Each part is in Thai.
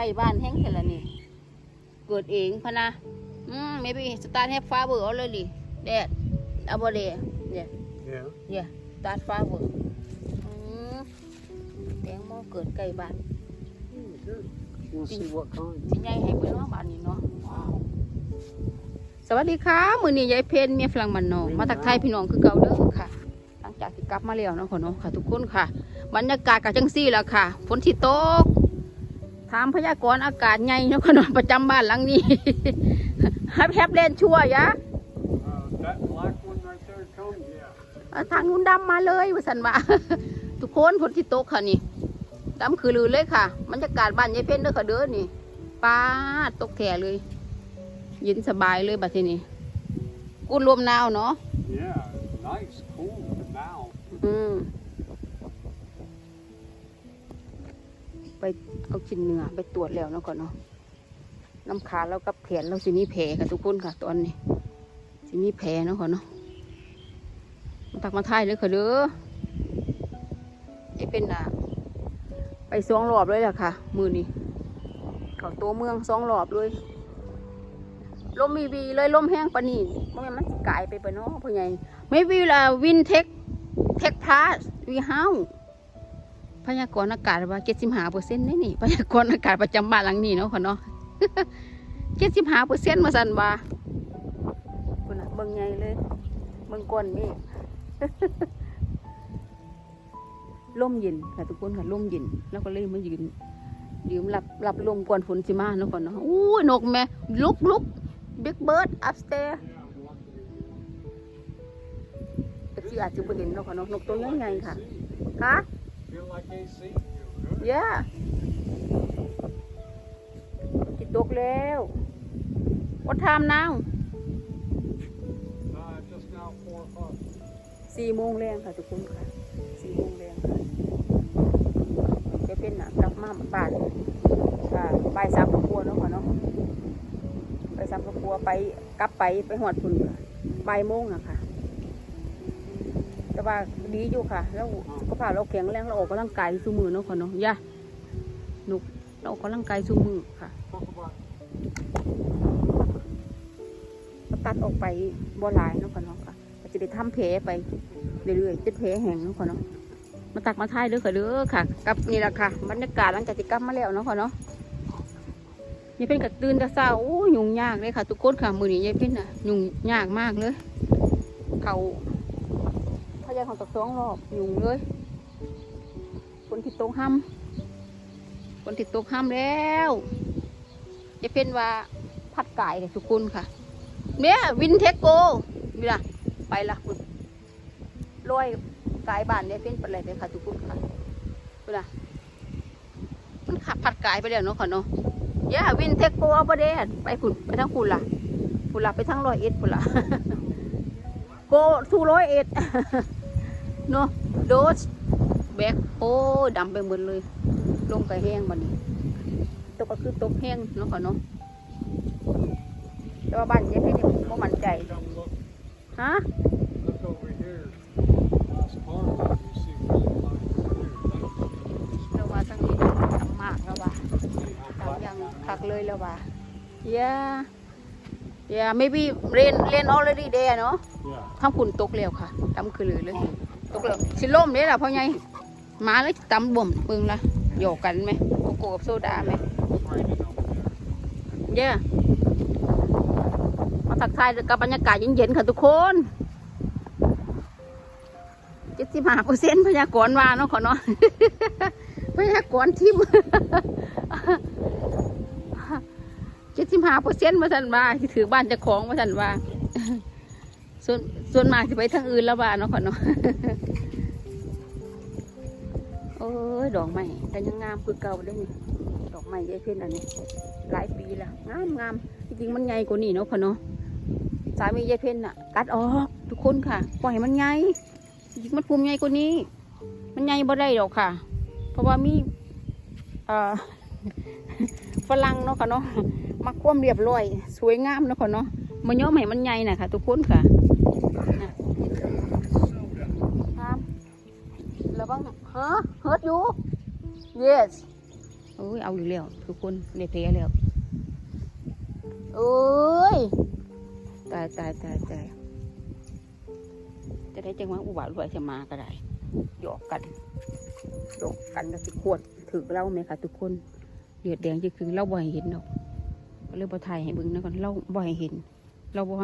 ล้บ้านแห้งเท่าละนี่ เกิดเองพะนะ อืม maybe start have flower already that เอาบ่เดเนี่ย Yeah. เนี่ย start flower อืมแตงโมเกิดใกล้บ้าน Mm, good. We'll see what kind. สิใหญ่ให้เบิ่งเนาะบ้านนี้เนาะสวัสดีค่ะมื้อนี้ยายเพนเมียฝรั่งมันนอกมาทักทายพี่น้องคือเก่าเด้อค่ะ หลังจากที่กลับมาแล้วเนาะค่ะเนาะค่ะ ทุกคนค่ะ บรรยากาศก็จังซี่แล้วค่ะฝนสิตก ถามพยากรณ์อากาศไงเนาะค่ะเนาะประจำบ้านหลังนี้ฮับแฮบเล่นชั่วยะ Uh, that black one right there comes, yeah. อะทางนู้นดำมาเลยว่าสันว่าทุกคนฝนที่ตกค่ะนี่ดำคือลือเลยค่ะบรรยากาศบ้านยายเพ่นเด้อค่ะเด้อนี่ป้าดตกแถเลยเย็นสบายเลยบัดทีนี้กุนรวมหนาวเนาะ Yeah, nice, cool now. อืมไป เอาชิ้นเนื้อไปตรวจแล้วเนาะก่อนเนาะน้ำขาแล้วกับแขนเราสิมีแผลค่ะทุกคนค่ะ ตอนนี้สิมีแผลเนาะก่อนเนาะมาตักมาทายเลยค่ะเด้อไอเป็นอะไปสองรอบเลยล่ะค่ะ มือนี้เขาตัวเมืองสองรอบเลยลมมีวีเลยลมแห้งปนนี้มันมันสกลายไปปะเนาะพ่อใหญ่ไม่วีละวินเทคเทคพลาสวีเฮาพ ยากรณ์อากาศว่าเจ็ดสิบห้าเปอร์เซ็นต์นี่นี่พยากรณ์อากาศประจำบ้านหลังนี้เนาะค่ะเนาะเจ็ดสิบห้าเปอร์เซ็นต์มาสันว่าคุณน่ะเบิ่งไงเลยเบิ่งก้อนเมฆลมเย็นค่ะทุกคนค่ะลมเย็น แล้วก็เลยมายืนยืมรับรับลมก่อนฝนสิมาเนาะก่อนเนาะอู้ยนกแม่ลุกลุกบิ๊กเบิร์ดอัพสเตอร์แต่ที่อาจจะไม่เห็นเนาะค่ะเนาะนกตัวใหญ่ๆค่ะฮะ Feel like AC? Feel good. ย่าจิตตกแล้ว What time now Uh, just now four o'clock. สี่โมงแรงค่ะทุกคนค่ะสี่โมงแรงค่ะจะเป็นหนักกลับมาบ้านค่ะบ่ายสามกว่าๆเนาะค่ะเนาะไปสามกว่าๆไปกลับไปไปหอดพุ่นค่ะบ่ายโมงอะค่ะ แต่ว่าดีอยู่ค่ะ แล้วก็พาเราแข็งแรงเราออกกำลังกายสูมือเนาะค่ะเนาะย่าหนุกเราออกกำลังกายสูมือค่ะตัดออกไปบ่หลายเนาะค่ะเนาะค่ะจะได้ทำแผลไปเรื่อยๆจนแผลแห้งเนาะค่ะเนาะมาตักมาทายเด้อค่ะเด้อค่ะ กับนี่แหละค่ะบรรยากาศหลังจากที่กลับมาแล้วเนาะค่ะเนาะยายเพ็นกับตื่นแต่เช้าโอ้ยุ่งยากเลยค่ะ ทุกคนค่ะมือนี้ยายเพ็นน่ะยุ่งยากมากเลยเขา พยของตกสองรอบยุ่งเลยคนที่ตกห้ำคนที่ตกห้ำแล้วยายเพ็นว่าพัดไกายเลยทุกคนค่ะเนี่ยวินเทคโกนี่ล่ะไปละคุณลอยกายบ้านเนี่ยเป็นอะไรเลยค่ะทุกคนค่ะคุณล่ะมันขับผัดกายไปแล้วเนาะค่ะเนาะย่าวินเทคโกเอาประเดนไปคุณไปทั้งคุณล่ะคุณล่ะไปทั้งร้อยเอ็ดคุณล่ะโกทูร้อยเอ็ด เนาะโดสแบกโอ้ดำไปหมดเลยลงกระแห้งบันนี้ตกก็คือตกแห้งเนาะค่ะเนาะแต่ว่าบ้านเจ๊พี่นี่ผมมั่นใจ come look, ฮะ look over here. Last farm, you see really fine clear. เราว่าทั้งนี้ทำมากแล้วว่า See how ทำ black ยัง now? คักเลยแล้วว่า yeah yeah maybe rain rain already there เนาะ Yeah. ทำขุนตกแล้วค่ะตำคือเลยเลย ตกแล้วสิล่มเด้ล่ะพ่อใหญ่มาเลยตำบ่มปึงละโยกกันไหมโกโก้กับโซดาไหมเย่มาทักทายกับบรรยากาศเย็นๆค่ะทุกคนเจ็ดสิบห้าเปอร์เซ็นต์พยากรณ์ว่าเนาะขอเนาะพยากรณ์ทิมเจ็ดสิบห้าเปอร์เซ็นต์มาสันว่าที่ถือบ้านเจะของมาสันว่า ส่วนส่วนมากจะไปทางอื่นแล้วว่าเนาะขอเนาะโอ้ยดอกไม้แต่ยังงามคือเก่าได้นี่ดอกไม้ยายเพ่นอันนี้ หลายปีแล้วงามงามจริงๆมันใหญ่กว่านี้เนาะพ่อเนาะสามียายเพ่นน่ะกัดออกทุกคนค่ะ ปล่อยมันใหญ่จริงๆมันภูมิใหญ่กว่านี้ มันใหญ่บ่ได้หรอกค่ะ เพราะว่ามีเอ่อฝรั่งเนาะค่ะเนาะมักความเรียบร้อย สวยงามเนาะค่ะเนาะ มันย่อมให้มันใหญ่น่ะค่ะทุกคนค่ะน่ะครับแล้วบ้างฮะเฮิร์ตอยู่ yes โอ้ยเอาอยู่แล้วทุกคนได้แพ้แล้วโอ้ยตายตายตายตายจะได้จังหวะอุบาทรวยจะมาก็ได้หยอกกันหยอกกันก็สิขวดถือเล่าไหมคะทุกคนเดือดแดงจะคือเล่าบ่ให้เห็นดอกก็เลยบ่ถ่ายให้เบิ่งนะก่อนเล่าบ่ให้เห็น เราบ่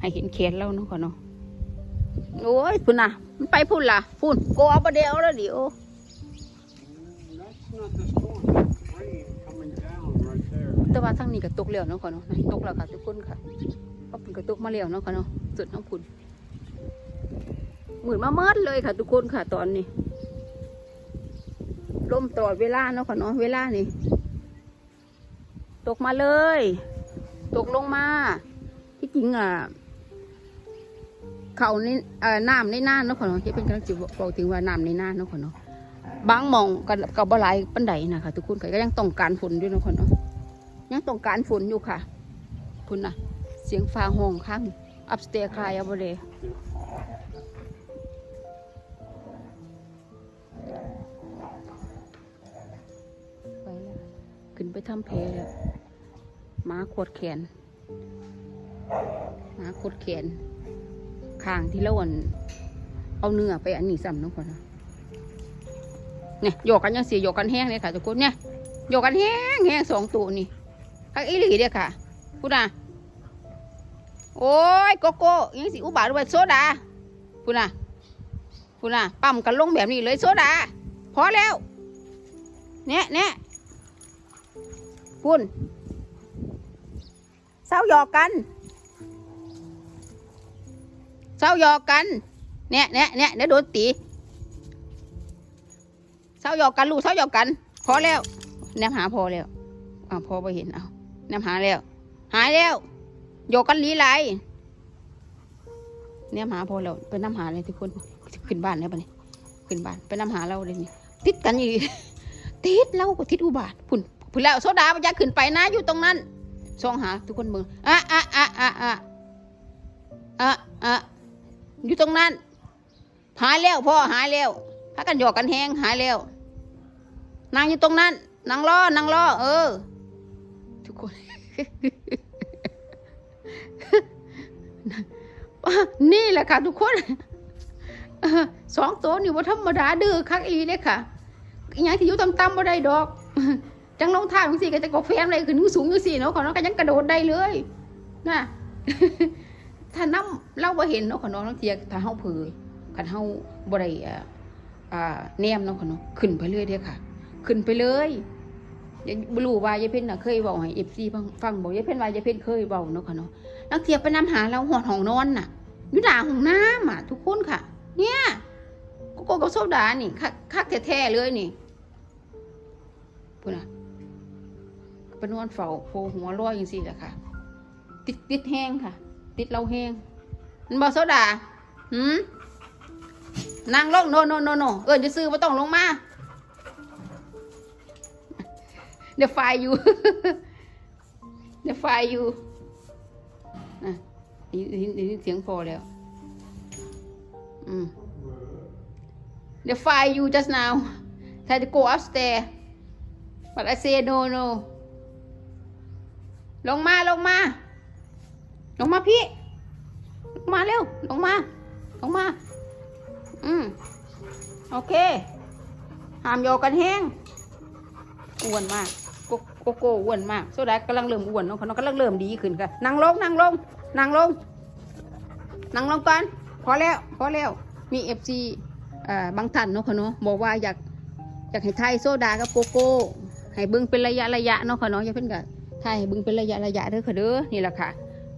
ให้เห็นแขนเล่าเนาะก่อนเนาะโอ้ยพุ่นน่ะ มันไปพุ่นล่ะ พุ่นโกเอาบ่ได้เอาแล้วเดี๋ยว That's not the storm. It's rain coming down right there. แต่ว่าทั้งนี้ก็ตกแล้วเนาะค่ะเนาะตกแล้วค่ะทุกคนค่ะก็เป็นก็ตกมาแล้วเนาะค่ะเนาะสุดน้ำคุณหมื่นมาเมิดเลยค่ะ ทุกคนค่ะ ตอนนี้ลมตลอดเวลาเนาะค่ะเนาะเวลานี่ตกมาเลย ตกลงมา จริงอะเขาในเอ่อน้ำในน่านเนาะค่ะเนาะที่เป็นกำลังจิบอกถึงว่าน้ำในน่านเนาะค่ะเนาะบางมองกับกับ่หลายปันใดนะคะทุกคนก็ยังต้องการฝนด้วยเนาะค่ะเนาะยังต้องการฝนอยู่ค่ะ คุณน่ะ เสียงฟ้าห้องข้างอัพสเตอร์คลายอาไปเลยไปแล้วขึ้นไปทำแพแล้วหมาขวดแขน หมาขดแขนข้างที่เราอันเอาเนื้อไปอันนี้ซ้ำน้องคนนะเนี่ยโยกกันยังเสียโยกกันแห้งเลยค่ะทุกคนเนี่ยโยกกันแห้งแห้งสองตัวนี่คักอีหลีเด้อค่ะพูดนะโอ้ยโกโก้ยังสิอุบาทด้วยโซดาพูดนะพูดนะปั๊มกันลงแบบนี้เลยโซดาพอแล้วเนี่ยเนี่ยคุณเศร้าหยอกกัน เศร้ายอกกัน เนี่ยเนี่ยเนี่ยเดี๋ยวโดนตีเศร้ายอกกันลูกเศร้ายอกกัน พอแล้วแนมหาพอแล้วอ้าพอไปเห็นเอาแนมหาแล้ว หายแล้วโยกกันหลีไหลเนี่ยหาพอแล้วไปน้ำหาเลยทุกคนขึ้นบ้านแล้วปะเนี่ยขึ้นบ้านไปน้ำหาเราเลยนี่ติดกันอยู่ติดเราก็ติดอุบาทพุ่นพุ่นแล้วโซดามันจะขึ้นไปนะอยู่ตรงนั้นส่องหาทุกคนเมืองอะอะอะอะอะอะ อยู่ตรงนั้น หายแล้วพ่อหายแล้วถ้ากันหยอกกันแหงหายแล้ว นางอยู่ตรงนั้น นางรอนางรอเออ ทุกคนนี่แหละค่ะทุกคนสองตัวนี่ว่าธรรมดาดื้อคักอีเลยค่ะอย่างที่อยู่ต่ำๆบ่ได้ดอก จังลงท่าจังสี่ก็จะกกแฟนอะไรขึ้นสูงจังสี่เนาะขอน้องก็ยังกระโดดได้เลยนะ ถ้าน้ำเล่าบ่เห็นเนาะขน้องน้องเทียถ้าเฮาเผยคันเฮาบ่ได้อ่าอ่าแนมเนาะขน้องขึ้นไปเรื่อยเด้อค่ะ ขึ้นไปเลยอย่าบ่รู้ว่ายายเพ็ญน่ะเคยเว้าให้ FC ฟังฟังบ่ยายเพ็ญว่ายายเพ็ญเคยเว้าเนาะค่ะเนาะนักเทียบไปนำหาเราหอดห้องนอนน่ะอยู่หน้าห้องน้ำอะ ทุกคนค่ะ เนี่ยโกโก้กับโซดานี่คักแท้ๆเลยนี่พูดนะไปนอนเฝ้าโผหัวลอยอย่างสี่แหละค่ะ ติดติดแห้งค่ะ ติดเราแห้งมันบอโซดาหืมนางลงโนโนโนโนเอิญจะซื้อมาต้องลงมา เดี๋ยวไฟอยู่ เดี๋ยวไฟอยู่นะนได้ยินเสียงพอแล้ว อืม The fire you just now had to go upstairs but I say no no ลงมาลงมา ลงมาพี่ ลงมาเร็ว ลงมา ลงมา อืม โอเคห้ามโยกันแห้งอ้วนมาก โกโกโก้อ้วนมากโซดากำลังเริ่มอ้วนเนาะเขากำลังเริ่มดีขึ้นค่ะนั่งลงนั่งลงนั่งลงนั่งลงก่อนพอแล้ว พอแล้ว มีเอฟซีบางท่านเนาะค่ะเนาะบอกว่าอยากอยากให้ไทยโซดากับโกโก้ให้เบิ่งเป็นระยะระยะเนาะค่ะเนาะอย่าเพิ่นก็ไทยให้เบิ่งเป็นระยะระยะเด้อค่ะเด้อนี่แหละค่ะ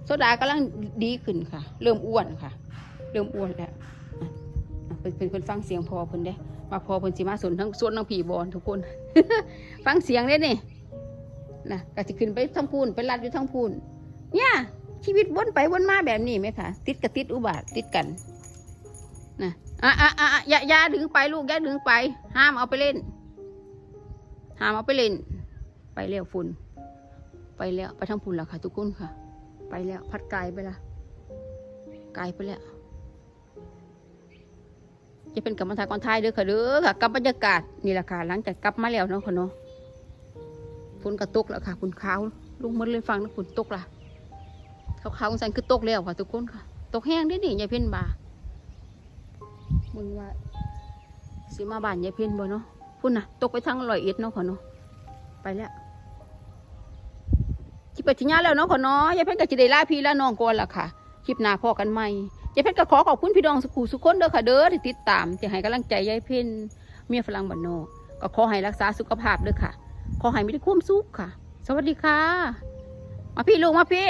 โซดากำลังดีขึ้นค่ะ เริ่มอ้วนค่ะ เริ่มอ้วนแล้วเพิ่นเพิ่นฟังเสียงพอเพิ่นเด้มาพอเพิ่นสิมาสนทั้งส่วนทั้งผีบอลทุกคน ฟังเสียงเด้นี่นะก็สิขึ้นไปทั้งพูนไปลัดอยู่ทั้งพูนเนี่ยชีวิตวนไปวนมาแบบนี้ไหมคะติดกับติดอุบาทติดกันนะอะอะอะอะอย่าอย่าดึงไปลูกอย่าดึงไป ห้ามเอาไปเล่น ห้ามเอาไปเล่น ไปแล้วฝุ่นไปแล้วไปทั้งฝุ่นแล้วค่ะ ทุกคนค่ะ ไปแล้ว พัดไกลไปละไกลไปแล้ว จะเป็นกรรมฐานกรไทยเด้อค่ะเด้อค่ะกับบรรยากาศนี่แหละค่ะ หลังจากกลับมาแล้วเนาะค่ะเนาะฝนก็ตกแล้วค่ะคุณขาวลุงมดเลยฟังนะฝนตกล่ะขาวๆสันคือตกแล้วค่ะทุกคนค่ะ ตกแห้งได้นี่ยายเพ่นบามึงว่าสิมาบานยายเพ่นบ่เนาะพุ่นน่ะ ตกไปทางลอยเอ็ดเนาะขอเนาะไปแล้ว คลิปไปที่ญาแล้วเนาะขอเนาะยายเพ่นก็จะได้ลาพี่ลาน้องก่อนล่ะค่ะ คลิปหน้าพอกันใหม่ยายเพ่นก็ขอขอบคุณพี่น้องสุขูสุขคนเด้อค่ะเด้อที่ติดตามที่ให้กำลังใจยายเพ่นเมียฝรั่งบ้านนอกก็ขอให้รักษาสุขภาพเด้อค่ะ ขอให้มีแต่ความสุขค่ะ สวัสดีค่ะ มาพี่ลูกมาพี่